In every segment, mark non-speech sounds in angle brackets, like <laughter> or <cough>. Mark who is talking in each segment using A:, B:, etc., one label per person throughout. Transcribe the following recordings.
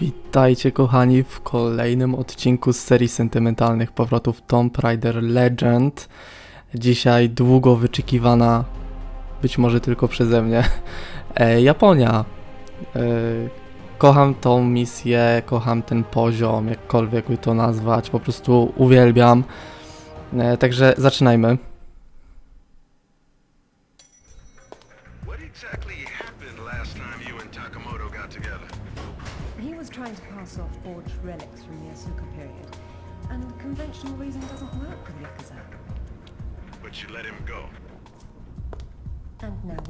A: Witajcie kochani w kolejnym odcinku z serii sentymentalnych powrotów Tomb Raider Legend. Dzisiaj długo wyczekiwana, być może tylko przeze mnie, e, Japonia. E, kocham tą misję, kocham ten poziom, jakkolwiek by to nazwać, po prostu uwielbiam. E, także zaczynajmy.
B: What exactly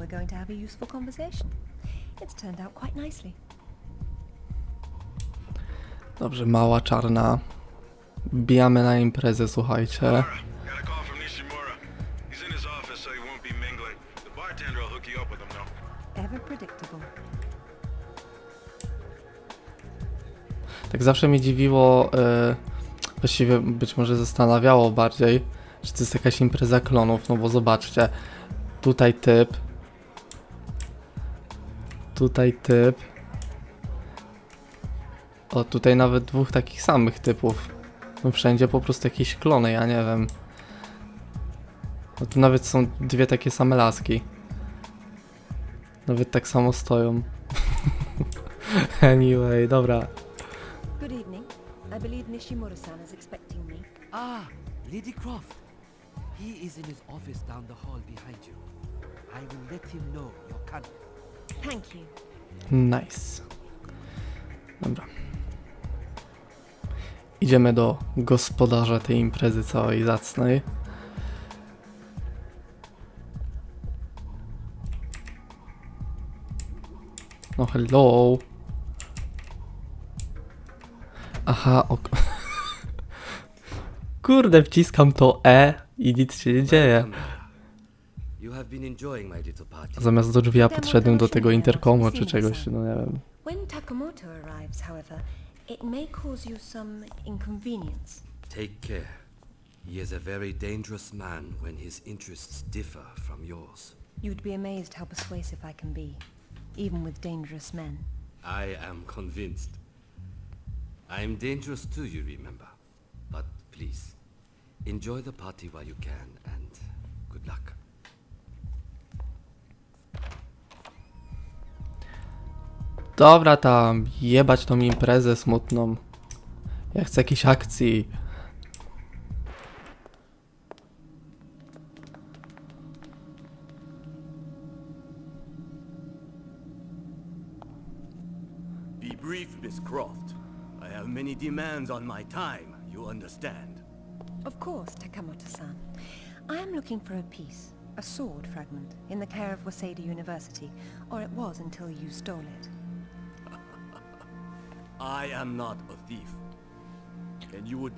C: we're going to have a useful conversation. It's turned out quite nicely.
A: Dobrze, mała czarna. Wbijamy na imprezę, słuchajcie. Tak zawsze mnie dziwiło, e, właściwie być może zastanawiało bardziej, czy to jest jakaś impreza klonów, no bo zobaczcie, tutaj typ, tutaj typ, o tutaj nawet dwóch takich samych typów, no wszędzie po prostu jakieś klony, ja nie wiem. No tu nawet są dwie takie same laski. Nawet tak samo stoją. <laughs> anyway, dobra.
C: Good evening. I believe Nishimura-san is expecting me.
D: Ah, Lady Croft. He is in his office down the hall behind you. I will let him know you're coming.
C: Thank you.
A: Nice. Dobra. Idziemy do gospodarza tej imprezy całej zacnej. No hello. Aha, ok. <laughs> Kurde, wciskam to E i nic się nie dzieje. Zamiast do drzwi ja podszedłem do tego interkomu czy czegoś, no nie wiem.
C: When Takamoto arrives, however, it may cause you some inconvenience.
D: Take care. He is a very dangerous man when his interests differ from yours.
C: You'd be amazed how persuasive I can be, even with dangerous men.
D: I am convinced. I am dangerous too, you remember. But please, enjoy the party while you can, and good luck.
A: Dobra tam, jebać tą imprezę smutną. Ja chcę jakiejś akcji.
E: Be brief, Miss Croft. I have many demands on my time, you understand.
C: Of course, Takamoto-san. I am looking for a piece, a sword fragment, in the care of Waseda University, or it was until you stole it.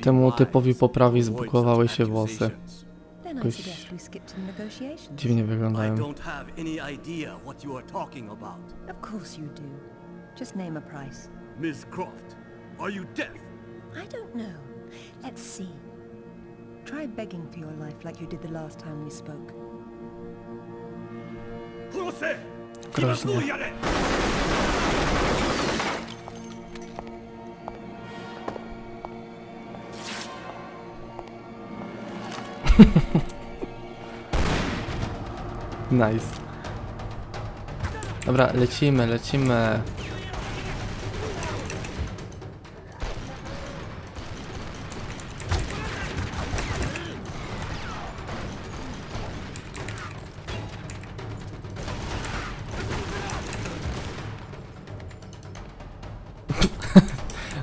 A: Temu
E: wise
A: typowi po prawej
E: to avoid
A: zbugowały
E: such
A: się włosy.
E: accusations.
C: Then I
A: Jakoś
C: suggest we skip to the negotiations.
A: Dziwnie
E: I
A: wyglądają.
E: don't have any idea what you are talking about.
C: Of course you do. Just name a price.
E: Miss Croft, are you deaf?
C: I don't know. Let's see. Try begging for your life like you did the last time we spoke.
E: Kurose!
A: Groźnie. <laughs> Nice. Dobra, lecimy, lecimy. <laughs>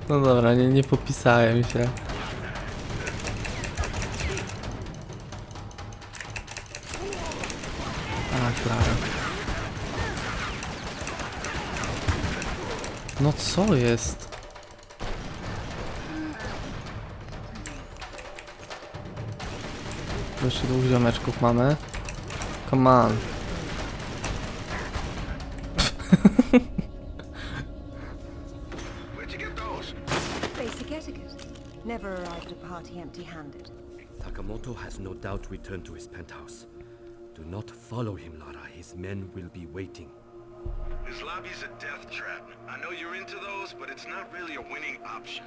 A: No dobra, nie, nie popisałem się. Co jest? Jeszcze dwóch ziomeczków mamy. Come on.
C: Never at party empty-handed.
D: Takamoto has no doubt returned to his penthouse. Do not follow him, Lara. His men will be waiting.
B: This lobby's a death trap. I know you're into those, but it's not really a winning option.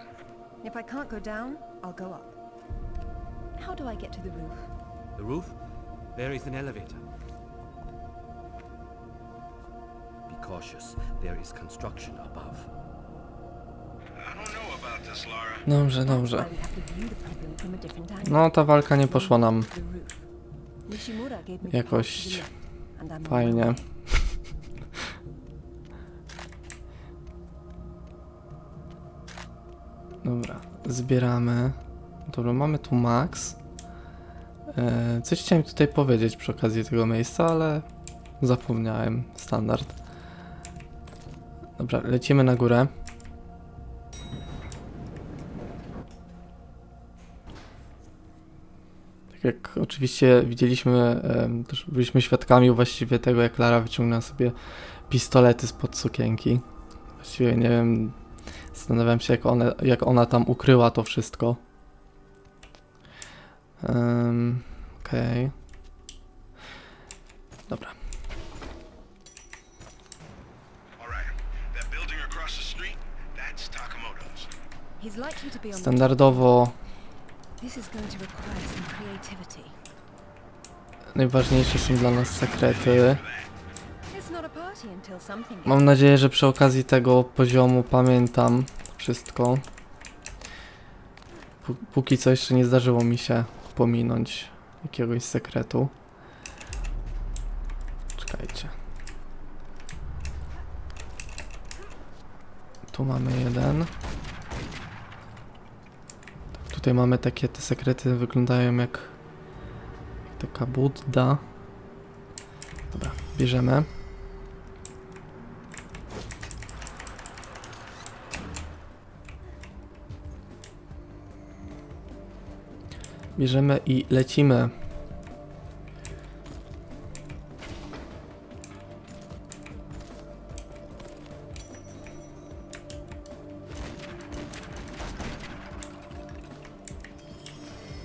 C: If I can't go down, I'll go up. How do I get to the roof?
D: The roof? There is an elevator. Be cautious. There is construction above.
B: I don't know about this, Lara.
A: Dobrze, dobrze. No, ta walka nie poszła nam Jakoś fajnie. Dobra, zbieramy. Dobra, mamy tu max. E, coś chciałem tutaj powiedzieć przy okazji tego miejsca, ale zapomniałem. Standard. Dobra, lecimy na górę. Tak jak oczywiście widzieliśmy, też byliśmy świadkami właściwie tego, jak Lara wyciągnęła sobie pistolety spod sukienki. Właściwie nie wiem, Zastanawiam się, jak, one, jak ona tam ukryła to wszystko. Um, Okej. Dobra.
C: On the
A: Standardowo najważniejsze są dla nas sekrety. Mam nadzieję, że przy okazji tego poziomu pamiętam wszystko. Pó- Póki co jeszcze nie zdarzyło mi się pominąć jakiegoś sekretu. Czekajcie. Tu mamy jeden. Tutaj mamy takie, te sekrety wyglądają jak taka Budda. Dobra, bierzemy. Bierzemy i lecimy.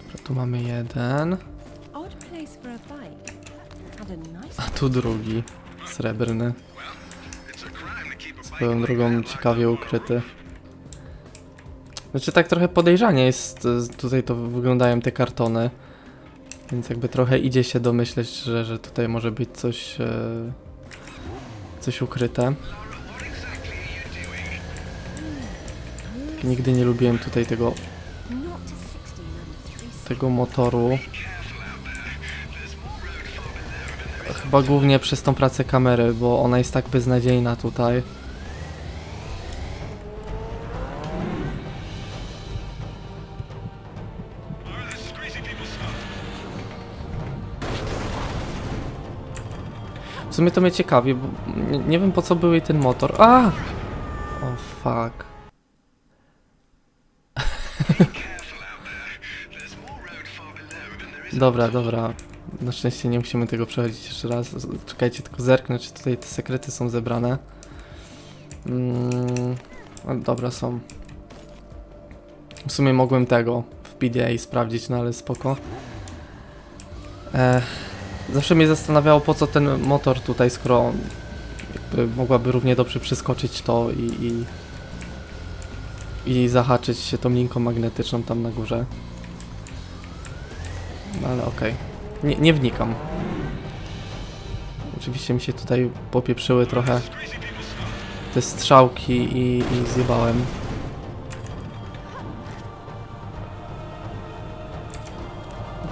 A: Dobra, tu mamy jeden,
C: a
A: tu drugi, srebrny. Swoją drogą ciekawie ukryty. Znaczy tak trochę podejrzanie jest, e, tutaj to wyglądają te kartony. Więc jakby trochę idzie się domyśleć, że, że tutaj może być coś, e, coś ukryte. Nigdy nie lubiłem tutaj tego,
C: not to 16 under 3
A: tego motoru. Chyba głównie przez tą pracę kamery, bo ona jest tak beznadziejna tutaj. Sumie to mnie ciekawi, bo nie, nie wiem po co był jej ten motor. A! O oh, fuck. <laughs> Dobra, dobra. Na szczęście nie musimy tego przechodzić jeszcze raz. Czekajcie, tylko zerknę, czy tutaj te sekrety są zebrane. Mm, dobra, są. W sumie mogłem tego w PDA sprawdzić, no ale spoko. E, zawsze mnie zastanawiało, po co ten motor tutaj, skoro mogłaby równie dobrze przeskoczyć to i, i, i zahaczyć się tą linką magnetyczną tam na górze. No ale okej. Nie, nie wnikam. Oczywiście mi się tutaj popieprzyły trochę te strzałki i, i zjebałem.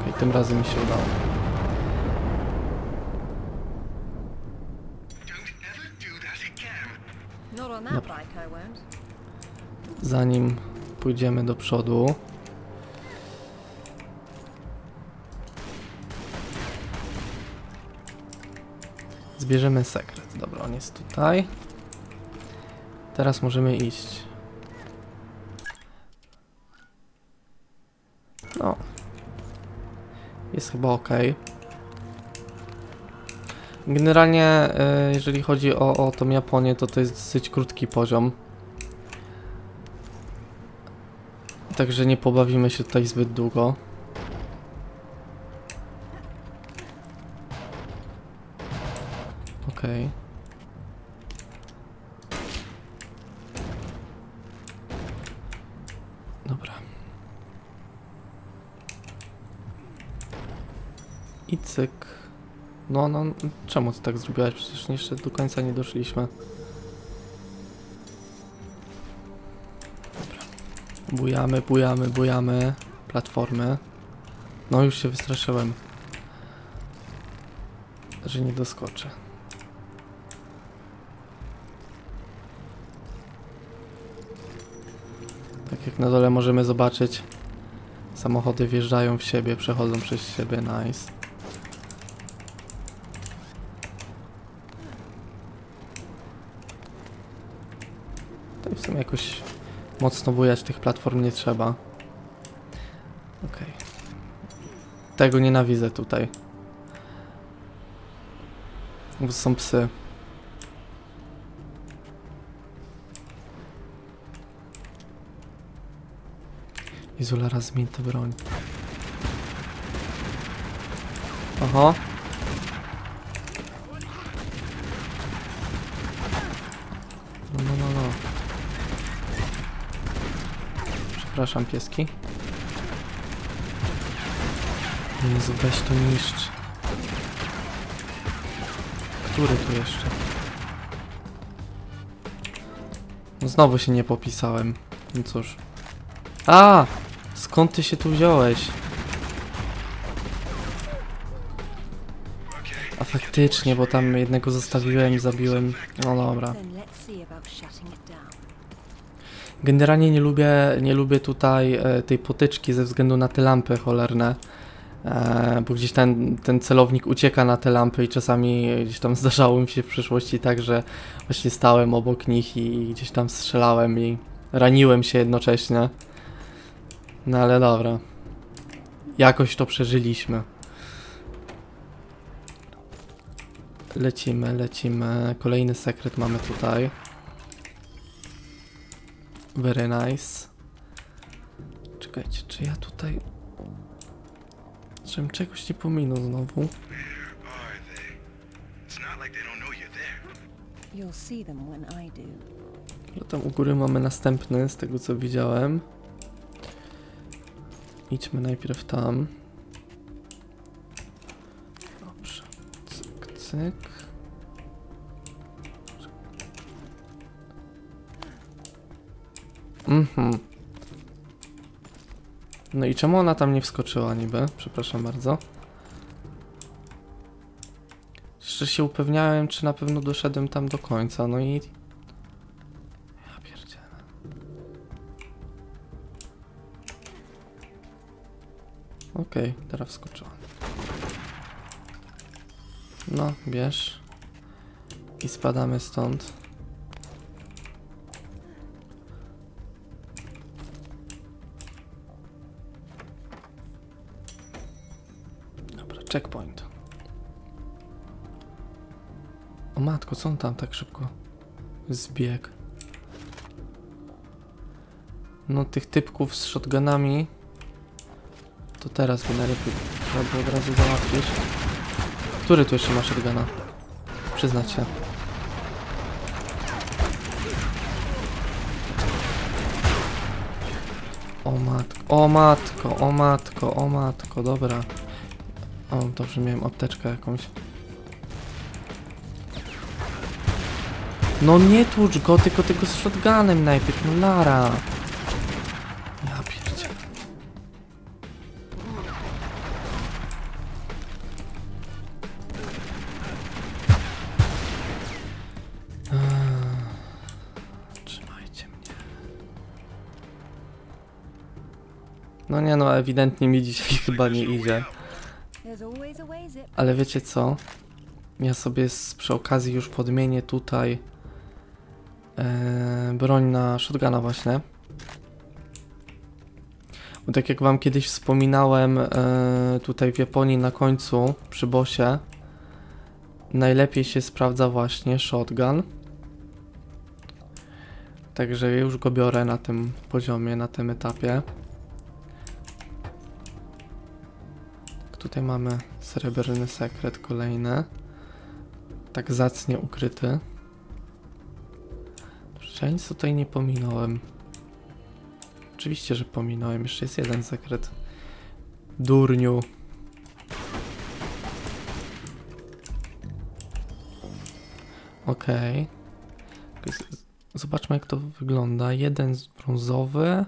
A: Okej, tym razem mi się udało.
B: Don't ever do that again.
C: Won't.
A: Zanim pójdziemy do przodu. Zbierzemy sekret. Dobra, on jest tutaj. Teraz możemy iść. No. Jest chyba ok. Generalnie, e, jeżeli chodzi o, o tą Japonię, to to jest dosyć krótki poziom. Także nie pobawimy się tutaj zbyt długo. Okej. Okay. Dobra. Cyk. No, no, czemu ty tak zrobiłaś? Przecież jeszcze do końca nie doszliśmy. Dobra. Bujamy, bujamy, bujamy. Platformy. No, już się wystraszyłem. Że nie doskoczę. Tak jak na dole możemy zobaczyć, samochody wjeżdżają w siebie, przechodzą przez siebie, nice. To w sumie jakoś mocno bujać tych platform nie trzeba. Okej. Tego nienawidzę tutaj. Bo są psy. Raz zmień tę broń. Oho. No, no, no, no. Przepraszam, pieski. Jezu, weź to niszcz. Który tu jeszcze? No znowu się nie popisałem. No cóż. A! Skąd ty się tu wziąłeś? A faktycznie, bo tam jednego zostawiłem i zabiłem. No dobra.
C: Then let's see about shutting it down.
A: Generalnie nie lubię, nie lubię tutaj e, tej potyczki ze względu na te lampy cholerne. E, bo gdzieś ten, ten celownik ucieka na te lampy i czasami gdzieś tam <laughs> zdarzało mi się w przyszłości tak, że właśnie stałem obok nich i gdzieś tam strzelałem i raniłem się jednocześnie. No ale dobra. Jakoś to przeżyliśmy. Lecimy, lecimy. Kolejny sekret mamy tutaj. Very nice. Czekajcie, czy ja tutaj... Żebym czegoś nie pominął znowu? Ale tam u góry mamy następny, z tego co widziałem. Idźmy najpierw tam. Dobrze. Cyk, cyk. Mhm. No i czemu ona tam nie wskoczyła niby? Przepraszam bardzo. Jeszcze się upewniałem, czy na pewno doszedłem tam do końca, no i... Ja pierdzielę. Okej, teraz wskoczyła. No, bierz. I spadamy stąd. Checkpoint. O matko, co on tam tak szybko zbiegł? No tych typków z shotgunami to teraz by najlepiej trzeba było od razu załatwić. Który tu jeszcze ma shotguna? Przyznać się. O matko, o matko, o matko, o matko, dobra. O, dobrze, miałem apteczkę jakąś. No nie tłucz go, tylko tego z shotgunem najpierw, no nara. Ja pierdzie. Trzymajcie mnie. No nie no, ewidentnie mi dzisiaj <laughs> chyba nie idzie. Ale wiecie co? Ja sobie z, przy okazji już podmienię tutaj e, broń na shotguna właśnie. Bo tak jak wam kiedyś wspominałem e, tutaj w Japonii na końcu przy bosie najlepiej się sprawdza właśnie shotgun. Także już go biorę na tym poziomie, na tym etapie. Tutaj mamy srebrny sekret kolejny. Tak zacnie ukryty. Czy ja nic tutaj nie pominąłem? Oczywiście, że pominąłem. Jeszcze jest jeden sekret. Durniu. Okej. Okay. Zobaczmy jak to wygląda. Jeden brązowy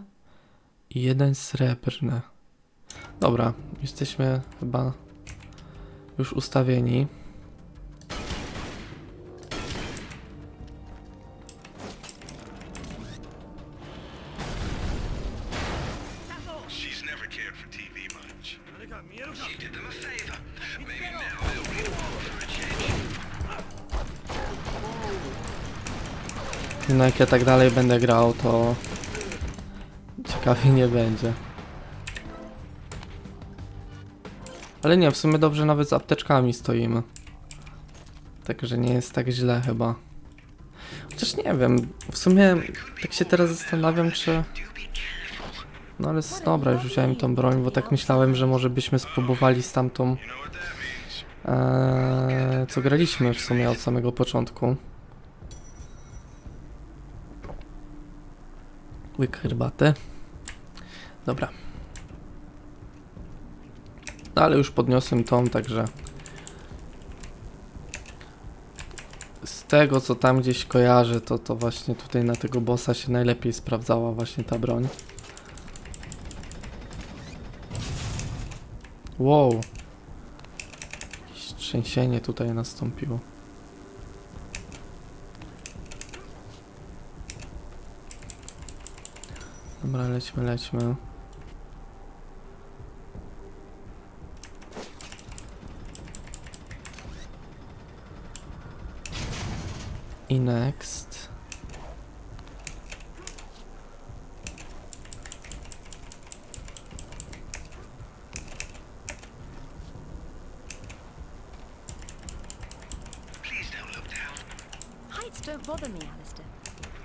A: i jeden srebrny. Dobra, jesteśmy chyba już ustawieni. No jak ja tak dalej będę grał, to ciekawie nie będzie. Ale nie, w sumie dobrze nawet z apteczkami stoimy. Także nie jest tak źle chyba. Chociaż nie wiem, w sumie tak się teraz zastanawiam, czy... No ale dobra, już wziąłem tą broń, bo tak myślałem, że może byśmy spróbowali z tamtą... Eee, co graliśmy w sumie od samego początku. Łyk herbaty. Dobra. No ale już podniosłem tą, także... Z tego co tam gdzieś kojarzę, to, to właśnie tutaj na tego bossa się najlepiej sprawdzała właśnie ta broń. Wow. Jakieś trzęsienie tutaj nastąpiło. Dobra, lećmy, lećmy. I next.
B: Please don't look down.
C: Heights don't bother me, Alistair.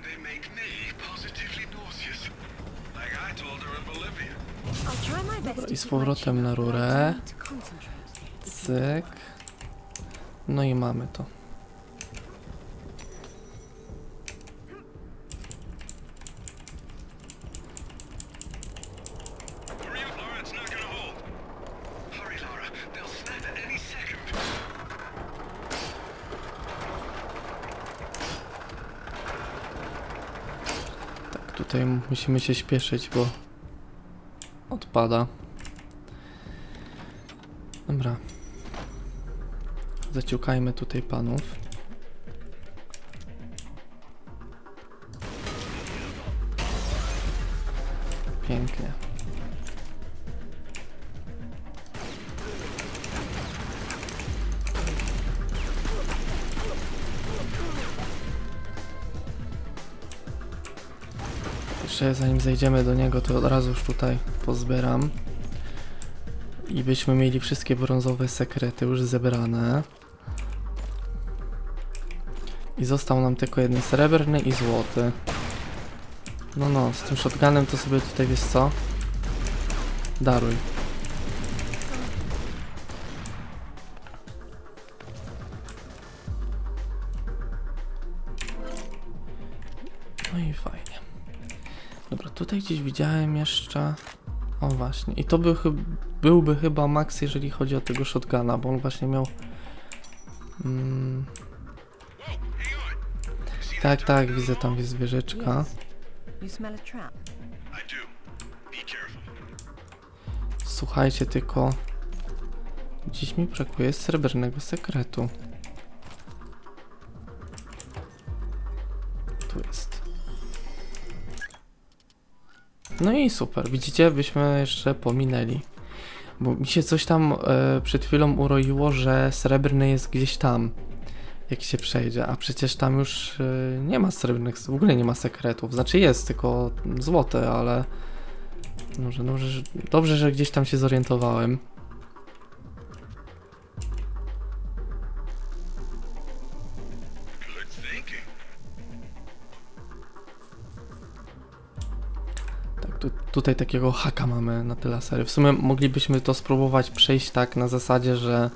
B: They make me positively nauseous. Like I told her in Bolivia.
C: I'll try my best
A: Dobra,
C: to
A: i z
C: keep my
A: powrotem
C: chin
A: na
C: up, but I
A: rurę.
C: need to concentrate.
A: Cyk. No i mamy to. Tutaj musimy się śpieszyć, bo odpada. Dobra. Zaciukajmy tutaj panów. Pięknie. Jeszcze zanim zejdziemy do niego, to od razu już tutaj pozbieram. I byśmy mieli wszystkie brązowe sekrety już zebrane. I został nam tylko jeden srebrny i złoty. No no, z tym shotgunem to sobie tutaj wiesz co? Daruj. Tutaj gdzieś widziałem jeszcze... O właśnie, i to by, chyb- byłby chyba max, jeżeli chodzi o tego shotguna, bo on właśnie miał... Mm, tak, tak, widzę tam jest zwierzyczka.
C: Yes. You smell a trap.
B: I do. Be careful.
A: Słuchajcie tylko... Dziś mi brakuje srebrnego sekretu. Tu jest. No i super, widzicie, byśmy jeszcze pominęli. Bo mi się coś tam e, przed chwilą uroiło, że srebrny jest gdzieś tam, jak się przejdzie, a przecież tam już e, nie ma srebrnych, w ogóle nie ma sekretów. Znaczy jest, tylko złote, ale może dobrze, że, dobrze, że gdzieś tam się zorientowałem. Tutaj takiego haka mamy na te lasery. W sumie moglibyśmy to spróbować przejść tak na zasadzie, że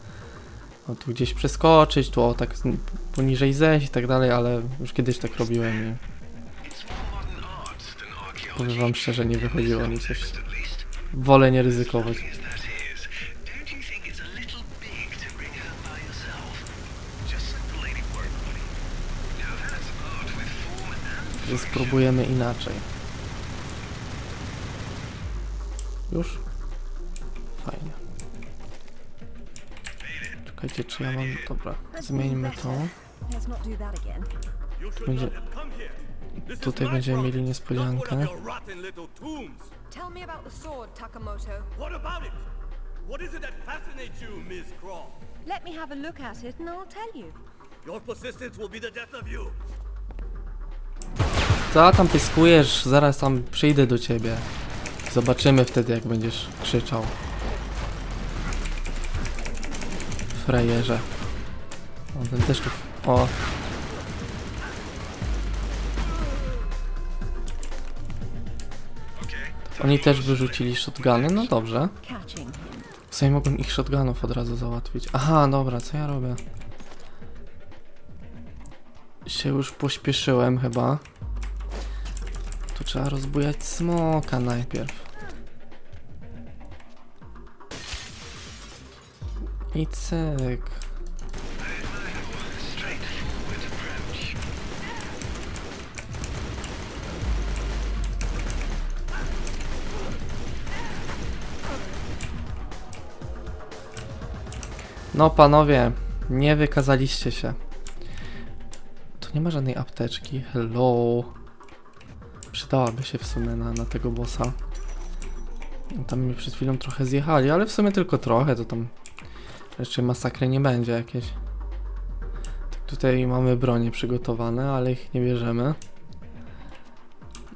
A: no, tu gdzieś przeskoczyć, tu o tak poniżej zejść i tak dalej, ale już kiedyś tak robiłem i powiem wam szczerze, nie wychodziło mi coś. Wolę nie ryzykować.
B: As that is, don't you think it's a little big to bring her by yourself? Just let the lady work, buddy.
A: razy spróbujemy inaczej. Już? Fajnie. Czekajcie, czy ja mam... Dobra, zmieńmy to. Będzie- Tutaj
E: my
A: będziemy mieli niespodziankę.
E: What is it that fascinates you, Miss Croft?
C: Let me have a look at it and I'll tell you.
E: Your persistence will be the death of you.
A: Co tam pyskujesz? Zaraz tam przyjdę do ciebie. Zobaczymy wtedy, jak będziesz krzyczał. Frajerze. O, ten też tu... O. Oni też wyrzucili shotguny? No dobrze. W sumie mogłem ich shotgunów od razu załatwić. Aha, dobra, co ja robię? Się już pośpieszyłem chyba. Tu trzeba rozbujać smoka najpierw. I cyk. No panowie, nie wykazaliście się. Tu nie ma żadnej apteczki. Hello. Przydałaby się w sumie na, na tego bossa. Tam mi przed chwilą trochę zjechali, ale w sumie tylko trochę, to tam raczej masakry nie będzie jakieś. Tak, tutaj mamy bronie przygotowane, ale ich nie bierzemy.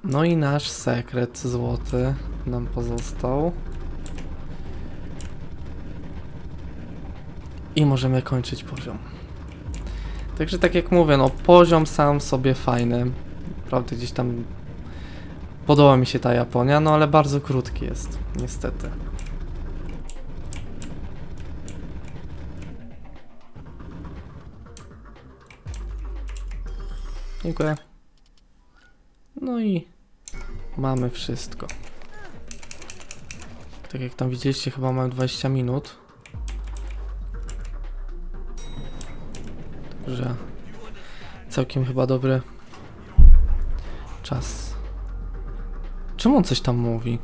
A: No i nasz sekret złoty nam pozostał. I możemy kończyć poziom. Także tak jak mówię, no poziom sam sobie fajny. Naprawdę gdzieś tam podoba mi się ta Japonia, no ale bardzo krótki jest, niestety. Dziękuję. No i mamy wszystko. Tak jak tam widzieliście, chyba mamy 20 minut. Także całkiem chyba dobry czas. Czemu on coś tam mówi?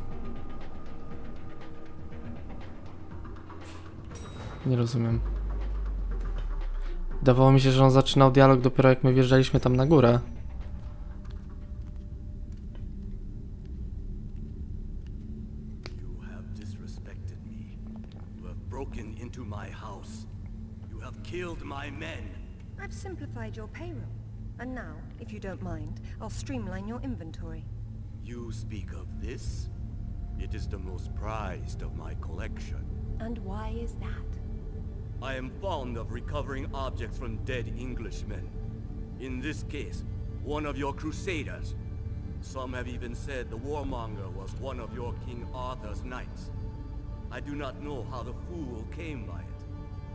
A: Nie rozumiem. Wydawało mi się, że on zaczynał dialog dopiero jak my wjeżdżaliśmy tam na górę.
C: I've simplified your payroll. And now, if you don't mind, I'll streamline your inventory.
E: You speak of this? It is the most prized of my collection.
C: And why is that?
E: I am fond of recovering objects from dead Englishmen. In this case, one of your crusaders. Some have even said the warmonger was one of your King Arthur's knights. I do not know how the fool came by it,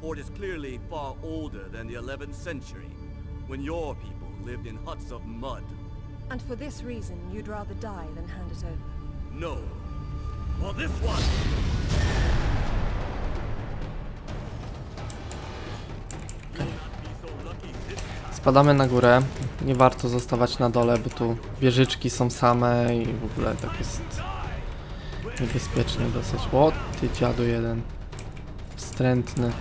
E: for it is clearly far older than the 11th century, when your people lived in huts of mud.
C: And for this reason, you'd rather die than hand it over.
E: No. For this one!
A: Spadamy na górę. Nie warto zostawać na dole, bo tu wieżyczki są same i w ogóle tak jest niebezpiecznie dosyć. O, ty dziadu jeden. Wstrętny.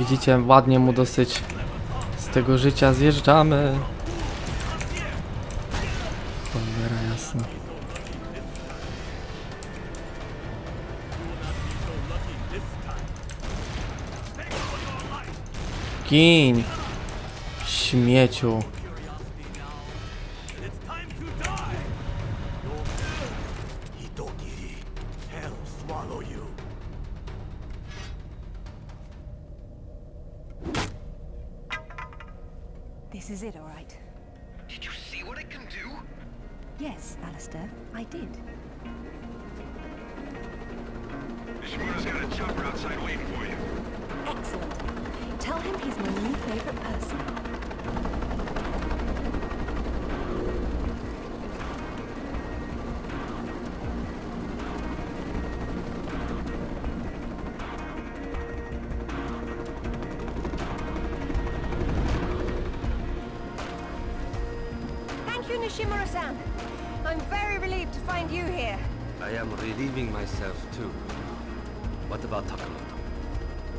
A: Widzicie, ładnie mu dosyć z tego życia zjeżdżamy. Cholera jasna. Gin! Śmieciu.
C: This is it, all right.
B: Did you see what it can do?
C: Yes, Alistair, I did.
B: Shimura's got a chopper outside waiting for you.
C: Excellent. Tell him he's my new favorite person.
D: Myself too. What about Takamoto?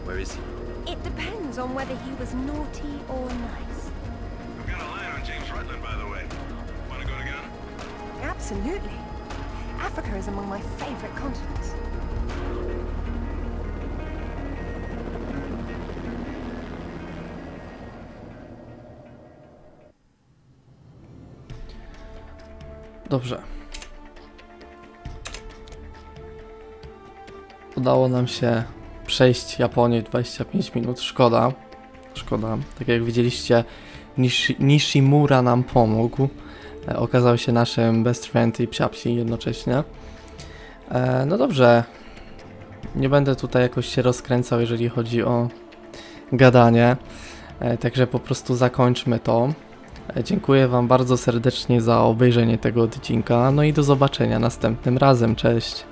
D: Where is he?
C: It depends on whether he was naughty or nice.
B: I've got a line on James Rutland, by the way. Want to go together?
C: Absolutely. Africa is among my favorite continents.
A: Dobrze. Udało nam się przejść Japonię 25 minut. Szkoda. Szkoda. Tak jak widzieliście, Nishi Nishimura nam pomógł. E, okazał się naszym best friend i psiapsi jednocześnie. E, no dobrze. Nie będę tutaj jakoś się rozkręcał, jeżeli chodzi o gadanie. E, także po prostu zakończmy to. E, Dziękuję Wam bardzo serdecznie za obejrzenie tego odcinka. No i do zobaczenia następnym razem. Cześć.